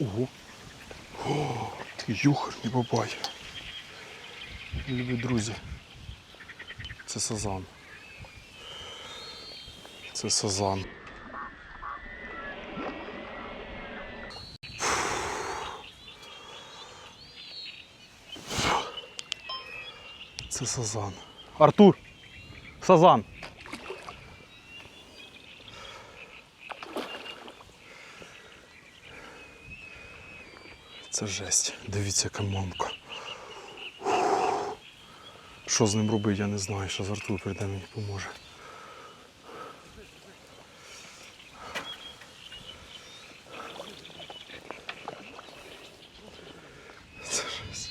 О, юхар, не бабай. Любі друзі. Це сазан. Це сазан. Це сазан. Артур! Сазан! Це жесть. Дивіться, яка мамка. Що з ним робити, я не знаю. Що Артур прийде мені поможе. Це жесть.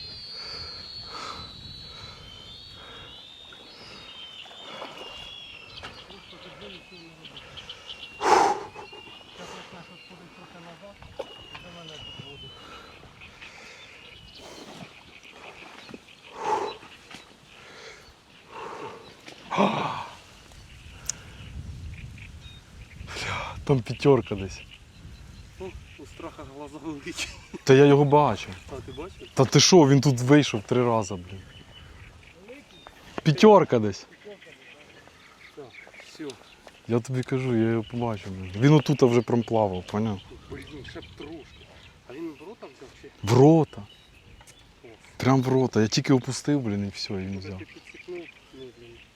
Там п'ятерка десь. Ну, у страха глаза великі. Та я його бачив. А ти бачив? Та ти що, він тут вийшов три рази, блін. П'ятерка десь. Так, все. Я тобі кажу, я його побачив. блін. Він отут вже прям плавав, поняв? Блін, ще б трошки. А він в рота взяв чи? В рота. Прям в рота. Я тільки опустив, блін, і все, і він взяв.